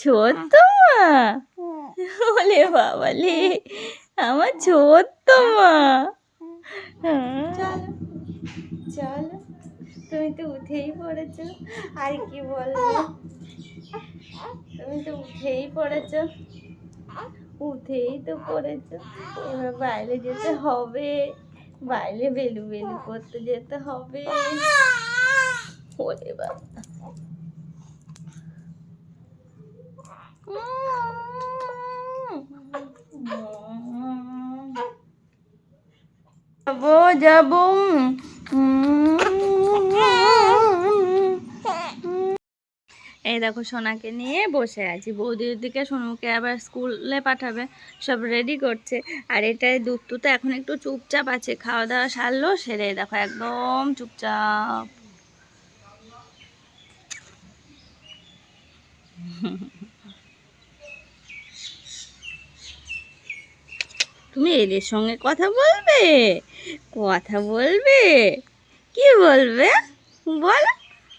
ছোট্ট মা। ওলে বাবালে আমার ছোট্ট মা। হ্যাঁ। চলো চলো। তুমি তো উঠেই পড়েছো। আর কি বলব? তুমি তো উঠেই পড়েছো। উঠেই তো পড়েছো। এবার বাইরে যেতে হবে। বাইরে বেলু বেলু করতে যেতে হবে। ওরে বাবা। যাব যাব। এই দেখো, সোনাকে নিয়ে বসে আছি। বৌদির দিকে সোনুকে আবার স্কুলে পাঠাবে, সব রেডি করছে। আর এটাই দুধটু তো এখন একটু চুপচাপ আছে। খাওয়া দাওয়া সারলো, সেরে দেখো, একদম চুপচাপ। তুমি এদের সঙ্গে কথা বলবে? কথা বলবে? কি বলবে? বল।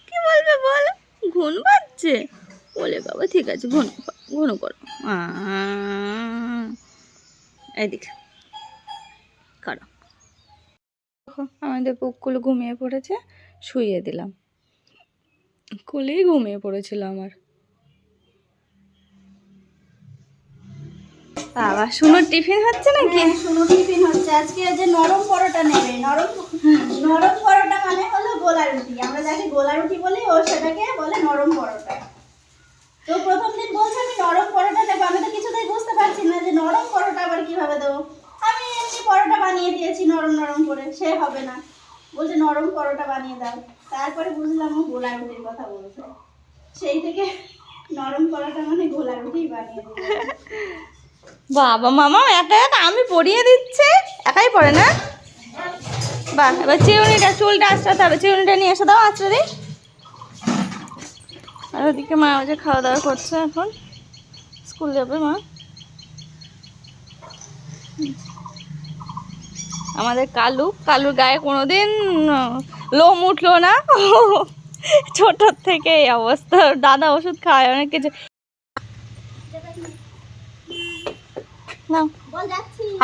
কি বলবে বল? ঘুম পাচ্ছে। বলে বাবা, ঠিক আছে ঘন ঘন করো। এদিকে। করো। আমাদের পুকগুলো ঘুমিয়ে পড়েছে, শুইয়ে দিলাম। কুলেই ঘুমিয়ে পড়েছিল আমার। বাবা শুনো টিফিন হচ্ছে নাকি? হ্যাঁ, শোনো টিফিন হচ্ছে। আজকে যে নরম পরোটা নেবে। নরম নরম পরোটা মানে হলো গোলা রুটি। আমরা যাকে গোলা রুটি বলি ও সেটাকে বলে নরম পরোটা। তো প্রথম দিন বলছে আমি নরম পরোটা নেব আমি তো কিছুতেই বুঝতে পারছি না যে নরম পরোটা আবার কীভাবে দেবো। আমি এমনি পরোটা বানিয়ে দিয়েছি নরম নরম করে। সে হবে না। বলছে নরম পরোটা বানিয়ে দাও। তারপরে বুঝলাম ও গোলা রুটির কথা বলছে। সেই থেকে নরম পরোটা মানে গোলা রুটি বানিয়ে দিল। বাবা, মামা, একা একা আমি পরিয়ে দিচ্ছে। একাই পড়ে না? বা, এবার চিউনিটা চুলটা আঁচড়াতে হবে। চিউনিটা নিয়ে এসে দাও আঁচড়ে দিই আর ওদিকে মা ওই যে খাওয়া দাওয়া করছে এখন। স্কুল যাবে মা। আমাদের কালু, কালুর গায়ে কোনোদিন লোম উঠল না। ছোটোর থেকে এই অবস্থা। দাদা ওষুধ খায়, অনেক কিছু।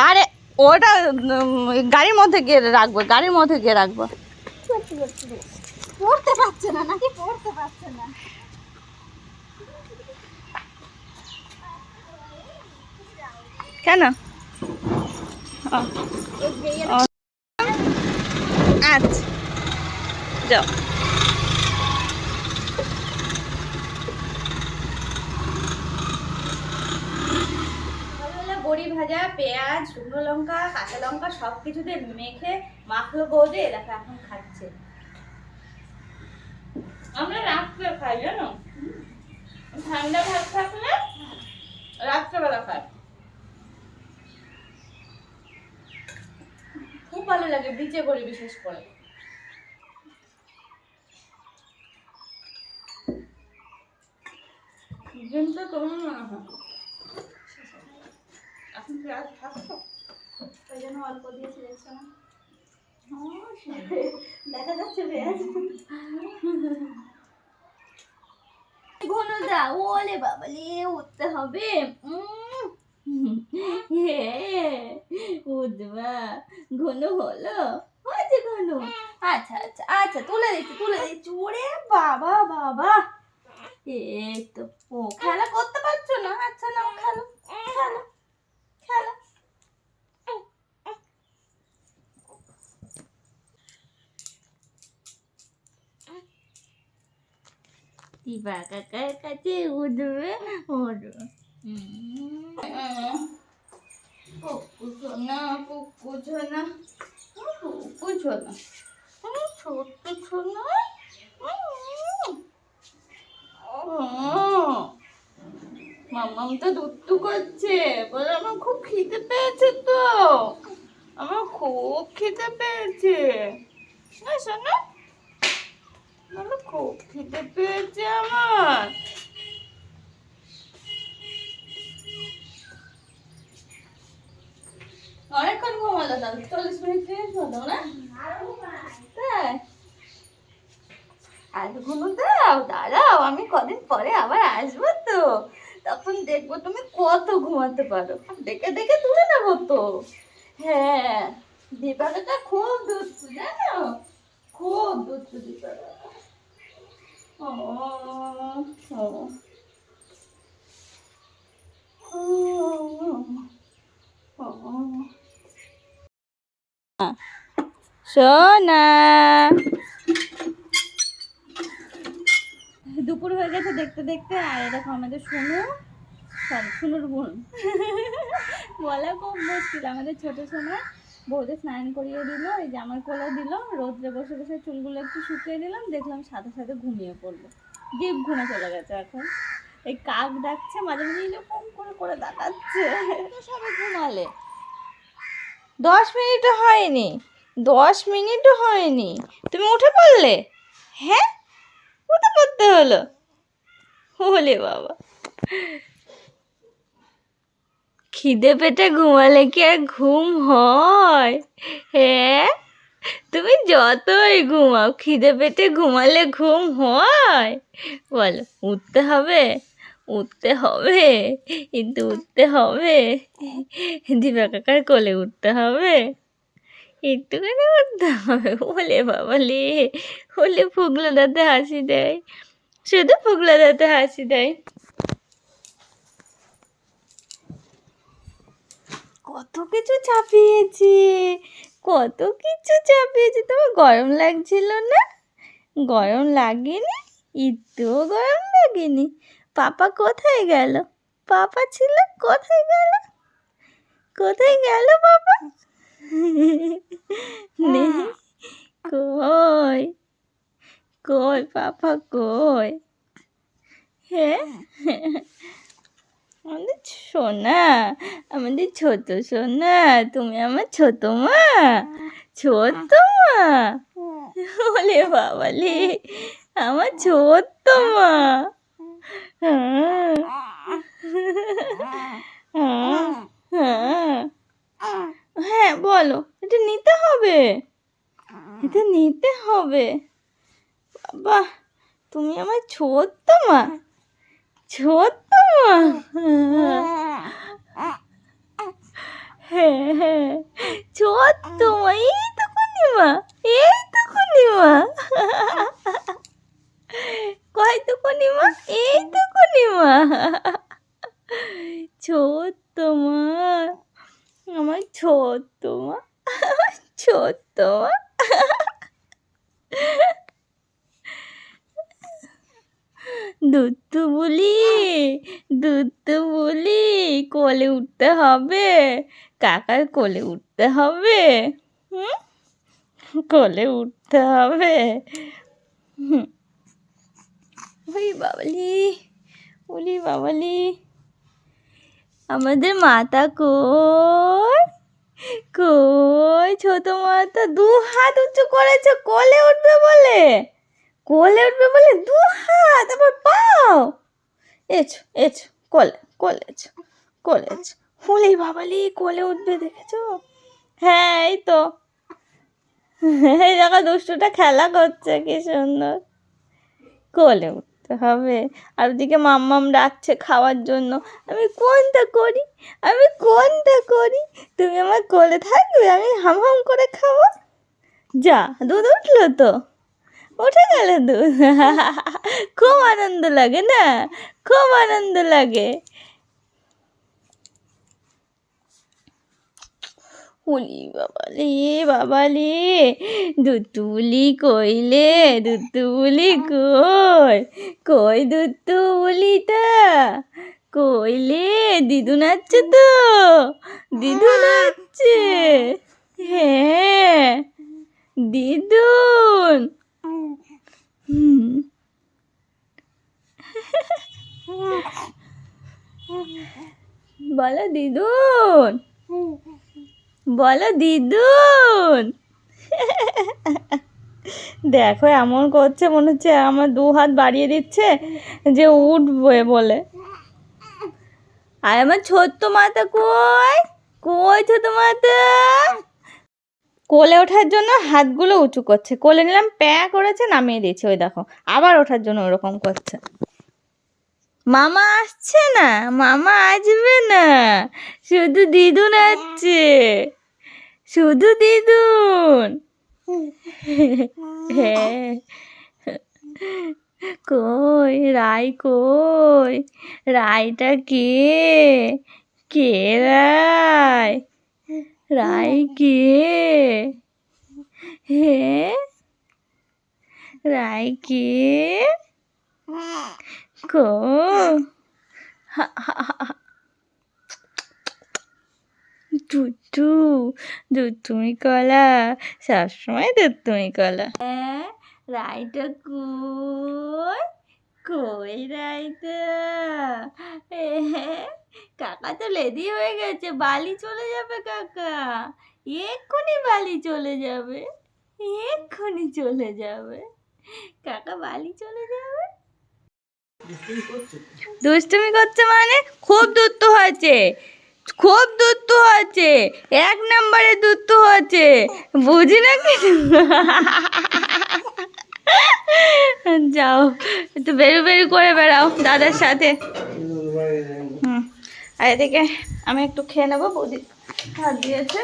আরে ওটা গাড়ির মধ্যে গিয়ে রাখব গাড়ির মধ্যে গিয়ে রাখব। পড়তে পারছে না নাকি পড়তে পারছে না? কেন। আচ্ছা যাও সকালবেলা বড়ি ভাজা পেঁয়াজ শুকনো লঙ্কা কাঁচা লঙ্কা সব কিছুতে মেখে মাখলো বৌদি দেখো এখন খাচ্ছে। আমরা রাত্রে খাই জানো? ঠান্ডা ভাত থাকলে রাত্রেবেলা খাই। খুব ভালো লাগে বিচে করি বিশেষ করে। কিন্তু তোমার মনে হয়? পেঁয়াজ থাকতো ওই জন্য অল্প দিয়েছি দেখছ না? দেখা যাচ্ছে পেঁয়াজ। ঘন ওলে বাবালে উঠতে হবে। উঠবা। ঘন হলো? হয়েছে ঘন। আচ্ছা আচ্ছা আচ্ছা তুলে দিচ্ছি তুলে দিচ্ছি। ওরে বাবা বাবা। এই তো ও খেলা করতে পারছ না? আচ্ছা না খেলো খেলো। দিবা কাকার কাছে উঠবে উঠবে পুকু ছোনা পুকু ছোনা পুকু ছোনা ছোট্ট ছোনা মামাম তো দুত্তু করছে বলে আমার খুব খিদে পেয়েছে তো আমার খুব খিদে পেয়েছে না শোনা অনেকক্ষণ চল্লিশ মিনিট দাঁড়াও, আমি কদিন পরে আবার আসব তো। তখন দেখব তুমি কত ঘুমাতে পারো। দেখে দেখে তুলে নেব তো। হ্যাঁ দীপাকাটা খুব দুষ্টু, জানো? খুব দুষ্টু দীপাকা সোনা। দুপুর হয়ে গেছে দেখতে দেখতে আর এরকম আমাদের শুনু সরি শুনুর বোন। বলা খুব মুশকিল আমাদের ছোট সময় বউকে স্নান করিয়ে দিল এই জামার কোলা দিল রোদ্রে বসে বসে চুলগুলো একটু শুকিয়ে দিলাম দেখলাম সাথে সাথে ঘুমিয়ে পড়ল। ডিপ ঘুমে চলে গেছে এখন। এই কাক ডাকছে মাঝে মাঝে এরকম করে করে ডাকাচ্ছে সবাই ঘুমালে। দশ মিনিটও হয়নি দশ মিনিটও হয়নি। তুমি উঠে পড়লে? হ্যাঁ? উঠে পড়তে হলো? বলে বাবা। খিদে পেটে ঘুমালে কি আর ঘুম হয়? হ্যাঁ তুমি যতই ঘুমাও, খিদে পেটে ঘুমালে ঘুম হয়? বলো, উঠতে হবে? উঠতে হবে? কিন্তু উঠতে হবে? দিবা কাকার কোলে উঠতে হবে? একটুখানি উঠতে হবে। বলে বাবা লে হলে ফুগলা দাঁতে হাসি দেয়। শুধু ফুগলা দাঁতে হাসি দেয়। কত কিছু চাপিয়েছি, কত কিছু চাপিয়েছি। তোমার গরম লাগছিল না? গরম লাগেনি? একটুও গরম লাগেনি। পাপা কোথায় গেল? পাপা ছিল কোথায় গেল? কোথায় গেল পাপা? নেই। কই? কই পাপা, কই? হ্যাঁ। আমাদের সোনা, আমাদের ছোট সোনা, তুমি আমার ছোট মা ছোট মা। ওলে বাবালে, আমার ছোট্ট মা। হ্যাঁ বলো, এটা নিতে হবে। এটা নিতে হবে। বাবা, তুমি আমার ছোট্ট মা। ছোট্ট মা হ্যাঁ হ্যাঁ ছোট্ট মা এই তো মা এই তো মা কয় তো মা এই তো মা ছোট্ট মা আমার ছোট্ট মা আমার ছোট্ট মা দুধ বলি দুধ বলি কোলে উঠতে হবে। কাকার কোলে উঠতে হবে। হুম? কোলে উঠতে হবে। হুম। ওই বাবালি, ওলি বাবালি, আমাদের মাতা কই? কই? ছোট মাতা দু হাত উঁচু করেছে, কোলে উঠবে বলে? কোলে উঠবে বলে? দু হাত আবার পাও। এছো এছো কোলে কোলে এছো কোলে এছো হলে বাবালি কোলে উঠবে দেখেছ? হ্যাঁ এই তো। এই দেখো, দুষ্টুটা খেলা করছে, কি সুন্দর। কোলে উঠতে হবে। আর ওদিকে মাম্মাম ডাকছে খাওয়ার জন্য। আমি কোনটা করি? আমি কোনটা করি? তুমি আমার কোলে থাকবে? আমি হাম হাম করে খাব? যা, দুধ উঠল তো? উঠে গেল দুধ খুব আনন্দ লাগে না খুব আনন্দ লাগে উলি বাবালে বাবালে দুতুলি কইলে দুতুলি কই কই দুতুলিটা কইলে দিদু নাচছে তো দিদু নাচছে হ্যাঁ দিদুন বলো দিদুন। বলো দিদুন। দেখো, এমন করছে মনে হচ্ছে আমার দু হাত বাড়িয়ে দিচ্ছে যে উঠবে বলে। আর আমার ছোট্ট মাথা কই? কই ছোট মাথা কোলে ওঠার জন্য হাতগুলো উঁচু করছে। কোলে নিলাম প্যা করেছে নামিয়ে দিয়েছে। ওই দেখো আবার ওঠার জন্য ওরকম করছে। মামা আসছে না মামা আসবে না। শুধু দিদুন আসছে। শুধু দিদুন। হ্যাঁ। কই রাই কই? রাইটা কে? কে রাই? রাই কে? হে রাই কে কো দুধ তুমি কলা। সবসময় দুধ তুমি কলা। হ্যাঁ রাইটা কই? কই রাইটা হ্যাঁ কাকা তো লেদি হয়ে গেছে, বালি চলে যাবে কাকা। এক্ষুনি বালি চলে যাবে, এক্ষুনি চলে যাবে। কাকা, বালি চলে যাবে? দুষ্টুমি করছে মানে? খুব দুষ্ট হয়েছে, খুব দুষ্ট হয়েছে, এক নম্বরে দুষ্ট হয়েছে, বুঝি না কিছু যাও, একটু বেরু বেরু করে বেড়াও দাদার সাথে। আর এদিকে আমি একটু খেয়ে নেব বৌদি ভাত দিয়েছে।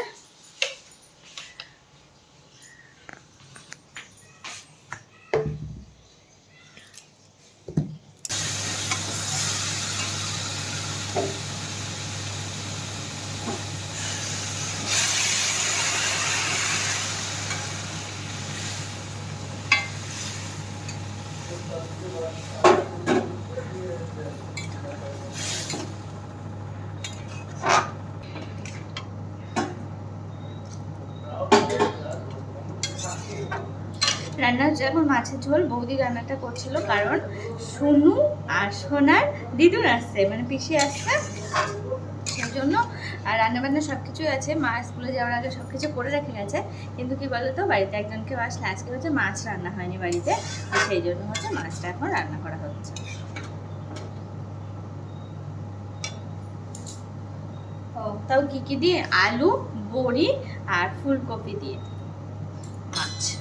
রান্না হচ্ছে এখন মাছের ঝোল বৌদি রান্নাটা করছিল কারণ সোনু আর সোনার দিদুন আসছে মানে পিসি আসছে। সেই জন্য, আর রান্না বান্না সব কিছুই আছে। মা স্কুলে যাওয়ার আগে সব কিছু করে রেখে গেছে। কিন্তু কি বলতো, বাড়িতে একজনকে আসলে আজকে হচ্ছে মাছ রান্না হয়নি বাড়িতে। সেই জন্য হচ্ছে মাছটা এখন রান্না করা হচ্ছে। তাও কি কি দিয়ে? আলু, বড়ি আর ফুলকপি দিয়ে আচ্ছা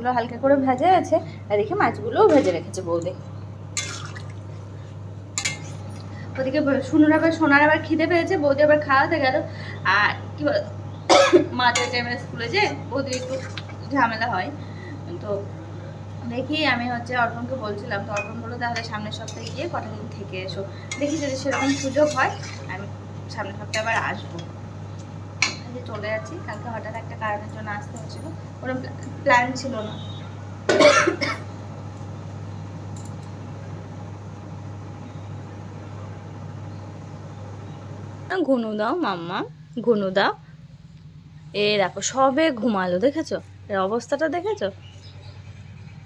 বড়িগুলো হালকা করে ভাজা আছে, আর দেখে মাছগুলোও ভেজে রেখেছে বৌদি। ওদিকে শুনুন আবার, সোনার আবার খিদে পেয়েছে, বৌদি আবার খাওয়াতে গেল। আর কি বল, মা তো টাইমে স্কুলে যে বৌদি একটু ঝামেলা হয়। তো দেখি আমি হচ্ছে অর্পণকে বলছিলাম, তো অর্পণ বলল, তাহলে সামনের সপ্তাহে গিয়ে কটা দিন থেকে এসো। দেখি যদি সেরকম সুযোগ হয়, আমি সামনের সপ্তাহে আবার আসব। যে চলে যাচ্ছি। কালকে হঠাৎ একটা কারণের জন্য আসতে হচ্ছিল। কোনো প্ল্যান ছিল না। ঘুনু দাও, মাম্মা। ঘুনু দাও। এ দেখো, সবে ঘুমালো, দেখেছ? এর অবস্থাটা দেখেছ?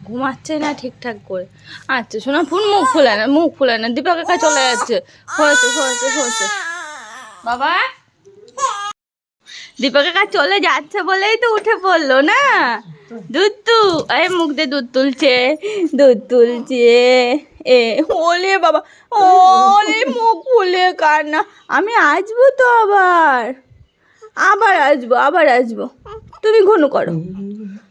ঘুমাচ্ছে না ঠিকঠাক করে। আচ্ছা শোনা, ফোন মুখ খুলে না, মুখ খুলে না। দীপক একা চলে যাচ্ছে। হয়েছে হয়েছে হয়েছে। বাবা! দীপক একা চলে যাচ্ছে বলেই তো উঠে পড়ল না? দুধ তু এই মুখ দিয়ে দুধ তুলছে দুধ তুলছে এ ওলে বাবা ওলে মুখ খুলে কান্না আমি আসব তো আবার আবার আসব আবার আসব তুমি ঘন করো।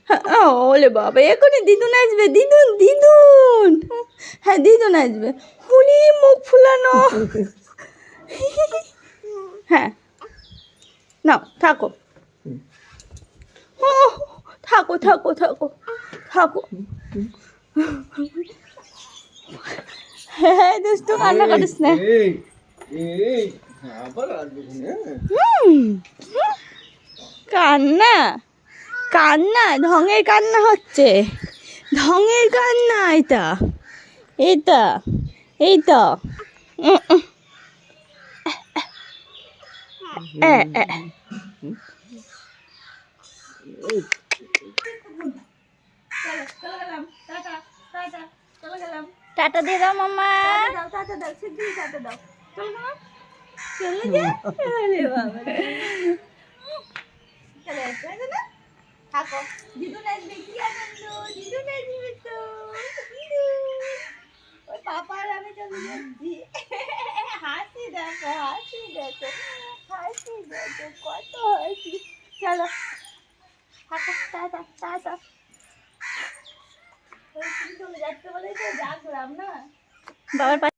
হ্যাঁ, ওলে বাবা এখনই দিদুন আসবে দিদুন দিদুন হ্যাঁ দিদুন আসবে হুলি মুখ ফুলানো। হ্যাঁ নাও থাকো। থাকো থাকো থাকো থাকো। হ্যাঁ দুষ্টু কান্না করিস না। হ্যাঁ। কান্না কান্না ঢঙের কান্না হচ্ছে। ঢঙের কান্না এটা এটা এইটা। টাটা দিয়ে দাও মামা দাও টাটা দাও সিদ্ধি টাটা দাও চলো যা বাবা চলে আসবে না থাকো কি আনন্দ দিদুন আসবে তো ওই পাপা আমি চলে যাচ্ছি হাসি দেখো হাসি দেখো। হাসি দেখো কত হাসি। চলো। টাটা টাটা টাটা তুমি যাচ্ছে বলেই তো ডাকলাম না। বাবার